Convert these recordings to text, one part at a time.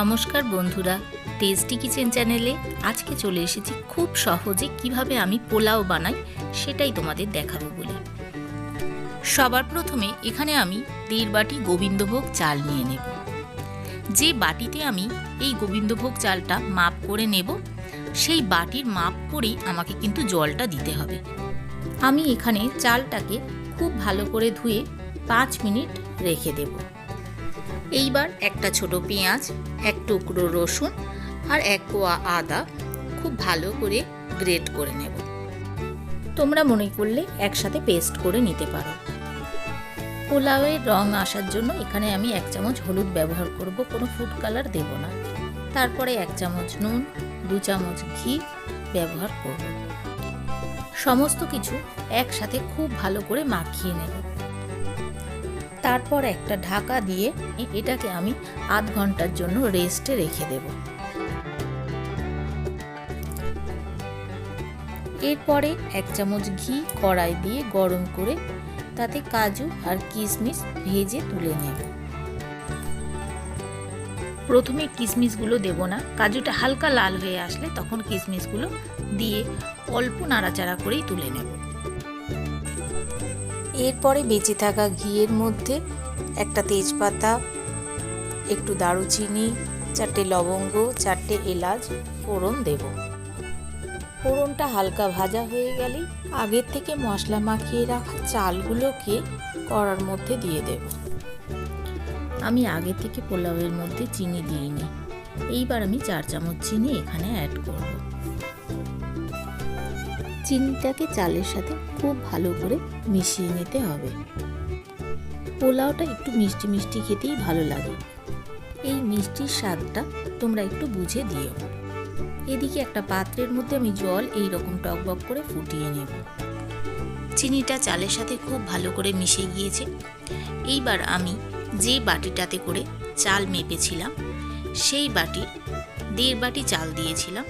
নমস্কার বন্ধুরা, tasty kitchen চ্যানেলে আজকে চলে এসেছি খুব সহজে কীভাবে আমি পোলাও বানাই সেটাই তোমাদের দেখাবো বলে। সবার প্রথমে এখানে আমি দেড় বাটি গোবিন্দভোগ চাল নিয়ে নেব। যে বাটিতে আমি এই গোবিন্দভোগ চালটা মাপ করে নেব, সেই বাটির মাপ করেই আমাকে কিন্তু জলটা দিতে হবে। আমি এখানে চালটাকে খুব ভালো করে ধুয়ে পাঁচ মিনিট রেখে দেবো। এইবার একটা ছোট পেঁয়াজ, এক টুকরো রসুন আর এক কোয়া আদা খুব ভালো করে গ্রেট করে নেব। তোমরা মনে করলে একসাথে পেস্ট করে নিতে পারো। পোলাওয়ের রং আসার জন্য এখানে আমি এক চামচ হলুদ ব্যবহার করব, কোনো ফুড কালার দেব না। তারপরে এক চামচ নুন, দু চামচ ঘি ব্যবহার করব। সমস্ত কিছু একসাথে খুব ভালো করে মাখিয়ে নেব। তারপর একটা ঢাকা দিয়ে এটাকে আমি আধ ঘণ্টার জন্য রেস্টে রেখে দেব। এরপরে এক চামচ ঘি কড়াই দিয়ে গরম করে তাতে কাজু আর কিশমিশ ভেজে তুলে নেব। প্রথমে কিশমিশগুলো দেব না, কাজুটা হালকা লাল হয়ে আসলে তখন কিশমিশগুলো দিয়ে অল্প নাড়াচাড়া করেই তুলে নেব। এরপরে বেঁচে থাকা ঘিয়ের মধ্যে একটা তেজপাতা, একটু দারুচিনি, চারটে লবঙ্গ, চারটে এলাচ, ফোড়ন দেব। ফোড়নটা হালকা ভাজা হয়ে গেলে আগের থেকে মশলা মাখিয়ে রাখা চালগুলোকে কড়ার মধ্যে দিয়ে দেব। আমি আগে থেকে পোলাওয়ের মধ্যে চিনি দিইনি এইবার আমি চার চামচ চিনি এখানে অ্যাড করব। চিনিটাকে চালের সাথে খুব ভালো করে মিশিয়ে নিতে হবে। পোলাওটা একটু মিষ্টি মিষ্টি খেতেই ভালো লাগে। এই মিষ্টির স্বাদটা তোমরা একটু বুঝে দিও। এদিকে একটা পাত্রের মধ্যে আমি জল এই রকম টকবক করে ফুটিয়ে নেব। চিনিটা চালের সাথে খুব ভালো করে মিশে গিয়েছে। এইবার আমি যে বাটিটাতে করে চাল মেপেছিলাম, সেই বাটি দেড় বাটি চাল দিয়েছিলাম।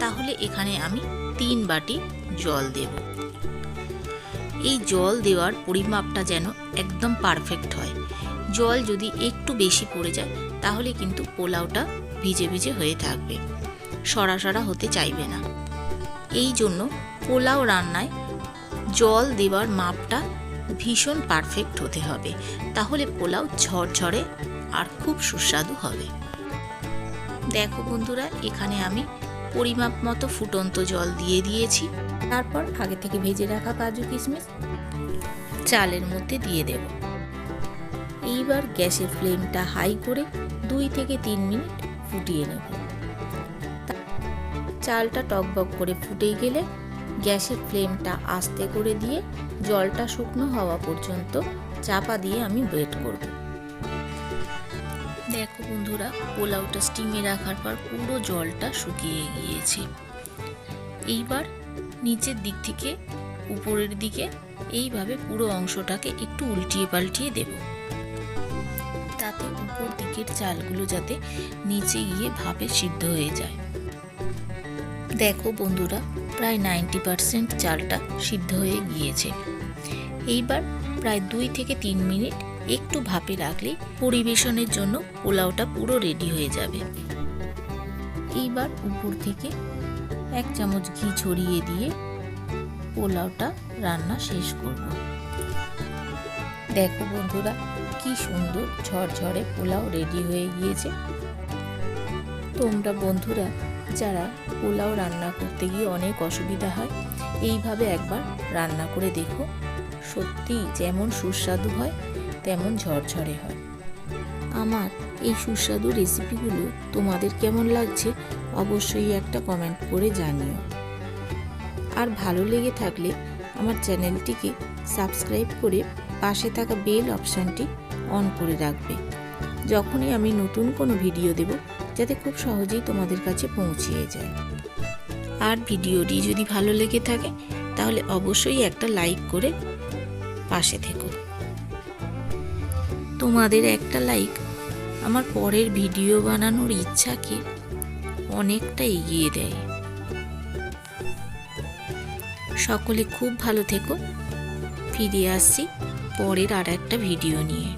তাহলে এখানে আমি তিন বাটি জল দেব। এই জল দেওয়ার পরিমাপটা যেন একদম পারফেক্ট হয়। জল যদি একটু বেশি পড়ে যায়, তাহলে কিন্তু পোলাওটা ভিজে ভিজে হয়ে থাকবে। সরা সরা হতে চাইবে না। এই জন্য পোলাও রান্নায় জল দেওয়ার মাপটা ভীষণ পারফেক্ট হতে হবে। তাহলে পোলাও ঝরঝরে আর খুব সুস্বাদু হবে। দেখো বন্ধুরা, এখানে আমি পরিমাপ মতো ফুটন্ত জল দিয়ে দিয়েছি। তারপর আগে থেকে ভেজে রাখা কাজু কিশমিশ চালের মধ্যে দিয়ে দেব। এইবার গ্যাসের ফ্লেমটা হাই করে দুই থেকে তিন মিনিট ফুটিয়ে নেব। চালটা টকবক করে ফুটে গেলে গ্যাসের ফ্লেমটা আস্তে করে দিয়ে জলটা শুকনো হওয়া পর্যন্ত চাপা দিয়ে আমি ওয়েট করব। দেখো বন্ধুরা, পোলাওটা স্টিমে রাখার পর পুরো জলটা শুকিয়ে গিয়েছে। এইবার নিচের দিক থেকে উপরের দিকে এইভাবে পুরো অংশটাকে একটু উল্টিয়ে পাল্টিয়ে দেব। তাতে উপর দিকের চালগুলো যাতে নিচে গিয়ে ভাবে সিদ্ধ হয়ে যায়। দেখো বন্ধুরা, প্রায় নাইনটি পারসেন্ট চালটা সিদ্ধ হয়ে গিয়েছে। এইবার প্রায় দুই থেকে তিন মিনিট একটু ভাপে রাখলে পরিবেশনের জন্য পোলাওটা পুরো রেডি হয়ে যাবে। এইবার উপর থেকে এক চামচ ঘি ছড়িয়ে দিয়ে পোলাওটা রান্না শেষ করব। দেখো বন্ধুরা, কি সুন্দর ঝরঝরে পোলাও রেডি হয়ে গিয়েছে। তোমরা বন্ধুরা, যারা পোলাও রান্না করতে গিয়ে অনেক অসুবিধা হয়, এইভাবে একবার রান্না করে দেখো। সত্যি যেমন সুস্বাদু হয় তেমন ঝরঝরে হয়। আমার এই সুস্বাদু রেসিপিগুলো তোমাদের কেমন লাগছে অবশ্যই একটা কমেন্ট করে জানিও। আর ভালো লেগে থাকলে আমার চ্যানেলটিকে সাবস্ক্রাইব করে পাশে থাকা বেল অপশানটি অন করে রাখবে। যখনই আমি নতুন কোনো ভিডিও দেব, যাতে খুব সহজেই তোমাদের কাছে পৌঁছিয়ে যায়। আর ভিডিওটি যদি ভালো লেগে থাকে, তাহলে অবশ্যই একটা লাইক করে পাশে থেকো। তোমাদের একটা লাইক আমার পরের ভিডিও বানানোর ইচ্ছাকে অনেকটা এগিয়ে দেয়। সকলে খুব ভালো থেকো। ফিরে আসছি পরের আর একটা ভিডিও নিয়ে।